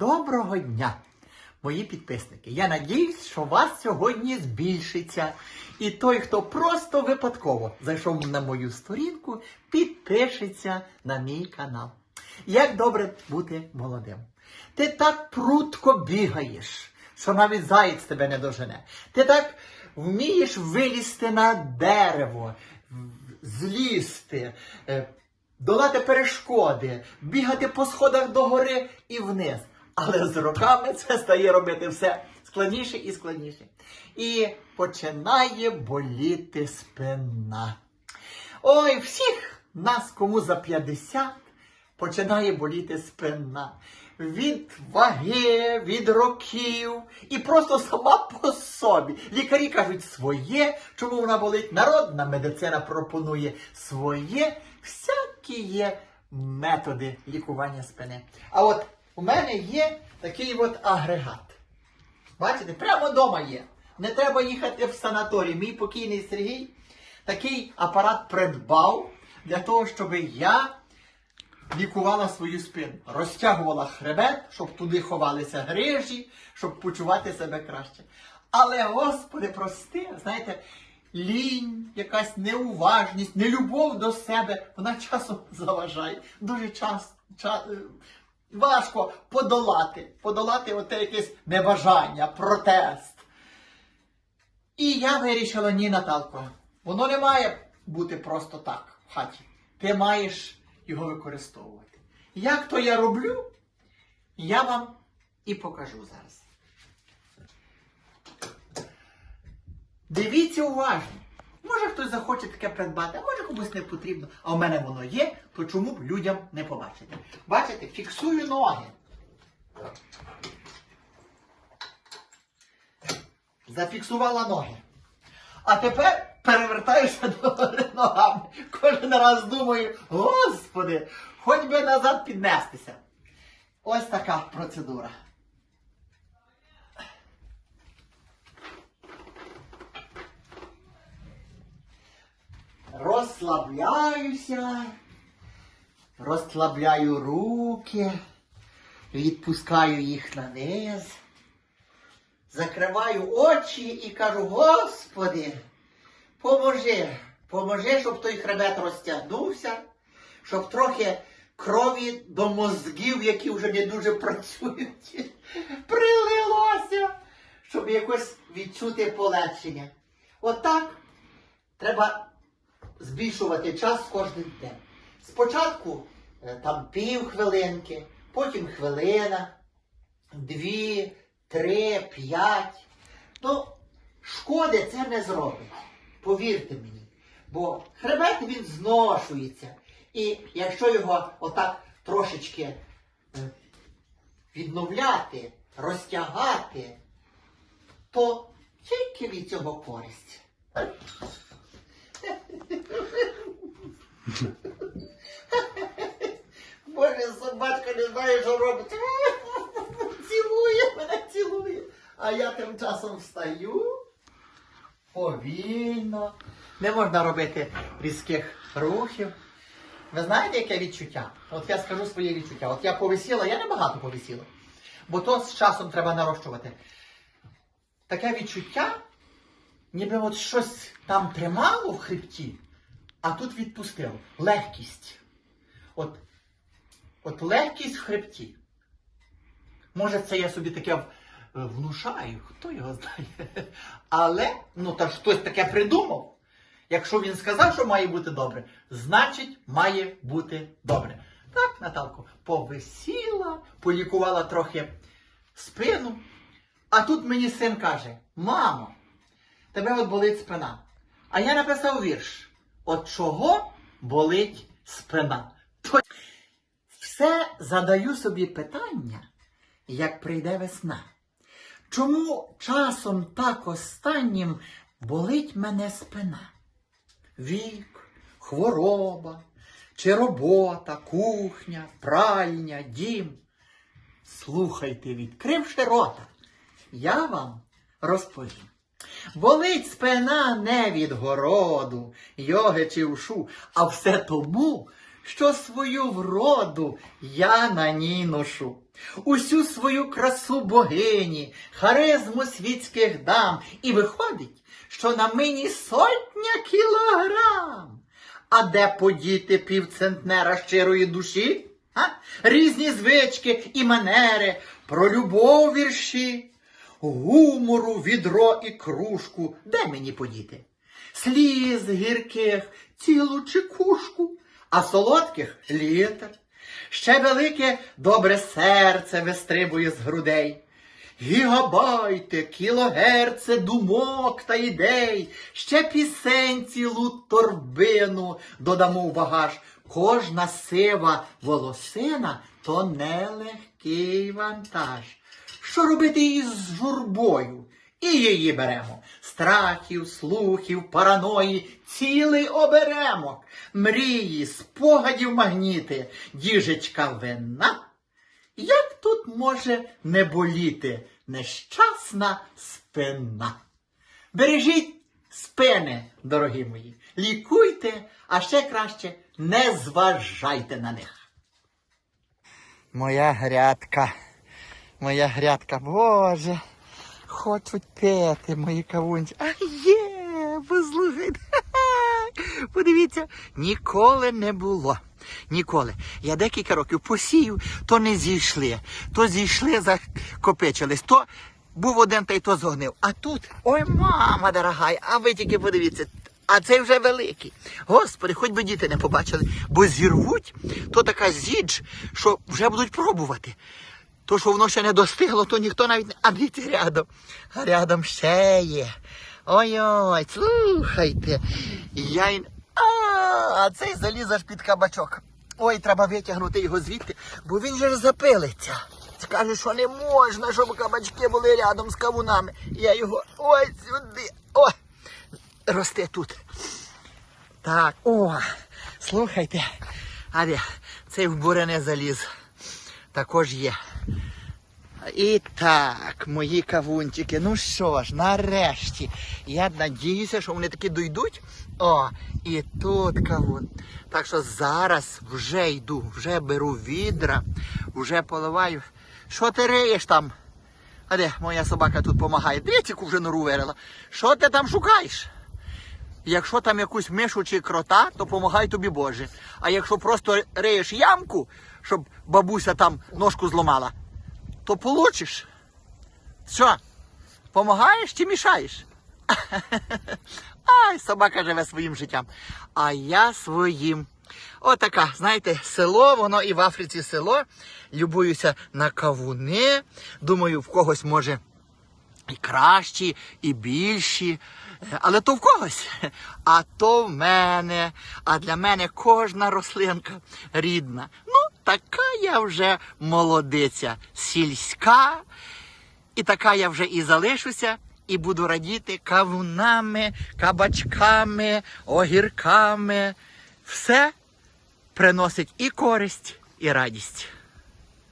Доброго дня, мої підписники. Я надіюсь, що вас сьогодні збільшиться. І той, хто просто випадково зайшов на мою сторінку, підпишеться на мій канал. Як добре бути молодим. Ти так прутко бігаєш, що навіть заєць тебе не дожене. Ти так вмієш вилізти на дерево, злізти, е, долати перешкоди, бігати по сходах догори і вниз. Але з роками це стає робити все складніше і складніше. І починає боліти спина. Ой, всіх нас, кому за 50, починає боліти спина. Від ваги, від років і просто сама по собі. Лікарі кажуть своє, чому вона болить. Народна медицина пропонує своє. Всякі є методи лікування спини. А от у мене є такий от агрегат. Бачите, прямо вдома є. Не треба їхати в санаторій. Мій покійний Сергій такий апарат придбав для того, щоб я лікувала свою спину, розтягувала хребет, щоб туди ховалися грижі, щоб почувати себе краще. Але, Господи, прости, знаєте, лінь, якась неуважність, нелюбов до себе, вона часом заважає. Дуже час, ча- важко подолати, подолати оте якесь небажання, протест. І я вирішила, ні, Наталко, воно не має бути просто так в хаті. Ти маєш його використовувати. Як то я роблю, я вам і покажу зараз. Дивіться уважно. Може хтось захоче таке придбати, а може комусь не потрібно. А в мене воно є, то чому б людям не побачити? Бачите, фіксую ноги. Зафіксувала ноги. А тепер перевертаюся до ногами. Кожен раз думаю, господи, хоч би назад піднестися. Ось така процедура. Розслабляюся, розслабляю руки, відпускаю їх на низ закриваю очі і кажу, Господи, поможи, поможи, щоб той хребет розтягнувся, щоб трохи крові до мозгів, які вже не дуже працюють, прилилося, щоб якось відчути полегшення. Отак треба збільшувати час кожен день. Спочатку е, там пів хвилинки, потім хвилина, дві, три, п'ять. Ну, шкоди це не зробить. Повірте мені. Бо хребет він зношується. І якщо його отак трошечки е, відновляти, розтягати, то тільки від цього користь. Боже, собачка не знає, що робить. Цілує мене, цілує. А я тим часом встаю повільно. Не можна робити різких рухів. Ви знаєте, яке відчуття? От я скажу своє відчуття. От я повисіла, я не багато повисіла. Бо то з часом треба нарощувати. Таке відчуття, ніби от щось там тримало в хребті, а тут відпустило. Легкість. От, от легкість в хребті. Може, це я собі таке внушаю, хто його знає. Але, ну та хтось таке придумав. Якщо він сказав, що має бути добре, значить має бути добре. Так, Наталко, повисіла, полікувала трохи спину. А тут мені син каже: мамо, тебе от болить спина. А я написав вірш. От чого болить спина? То все задаю собі питання, як прийде весна. Чому часом так останнім болить мене спина? Вік, хвороба, чи робота, кухня, пральня, дім. Слухайте, відкривши рота, я вам розповім. Болить спина не від городу, йоги чи ушу, а все тому, що свою вроду я на ній ношу. Усю свою красу богині, харизму світських дам, і виходить, що на мені сотня кілограм. А де подіти півцентнера щирої душі? А? Різні звички і манери, про любов вірші, гумору, відро і кружку. Де мені подіти? Сліз гірких, цілу чекушку, а солодких літр. Ще велике добре серце вистрибує з грудей. Гігабайти, кілогерце думок та ідей, ще пісень цілу торбину додамо в багаж. Кожна сива волосина то нелегкий вантаж. Що робити із журбою? І її беремо. Страхів, слухів, параної, цілий оберемок, мрії, спогадів магніти, діжечка вина. Як тут може не боліти нещасна спина? Бережіть спини, дорогі мої, лікуйте, а ще краще не зважайте на них. Моя грядка, моя грядка, Боже, хочуть пити мої кавунці. А є, послухайте. Подивіться, ніколи не було. Ніколи. Я декілька років посію, то не зійшли, то зійшли, закопичились, то був один та й то зогнив. А тут, ой, мама дорога, а ви тільки подивіться. А цей вже великий. Господи, хоч би діти не побачили, бо зірвуть, то така зідж, що вже будуть пробувати. То, що воно ще не достигло, то ніхто навіть не. А дивіться рядом. А рядом ще є. Ой-ой, слухайте. Я. А, а цей заліз аж під кабачок. Ой, треба витягнути його звідти, бо він же запилиться. Скаже, що не можна, щоб кабачки були рядом з кавунами. Я його ой сюди. Ой, росте тут. Так, о, слухайте. А де, цей в заліз. Також є. І так, мої кавунчики, ну що ж, нарешті. Я надіюся, що вони таки дойдуть. О, і тут кавун. Так що зараз вже йду, вже беру відра, вже поливаю. Що ти риєш там? А де моя собака тут допомагає? Яку вже нору вирила. Що ти там шукаєш? Якщо там якусь мишу чи крота, то помагай тобі Боже. А якщо просто риєш ямку, щоб бабуся там ножку зламала, то получиш. Що? Помагаєш чи мішаєш? Ай, собака живе своїм життям. А я своїм. Отака, знаєте, село, воно і в Африці село. Любуюся на кавуни. Думаю, в когось може і кращі, і більші. Але то в когось, а то в мене. А для мене кожна рослинка рідна. Ну, така я вже молодиця, сільська. І така я вже і залишуся, і буду радіти кавунами, кабачками, огірками. Все приносить і користь, і радість.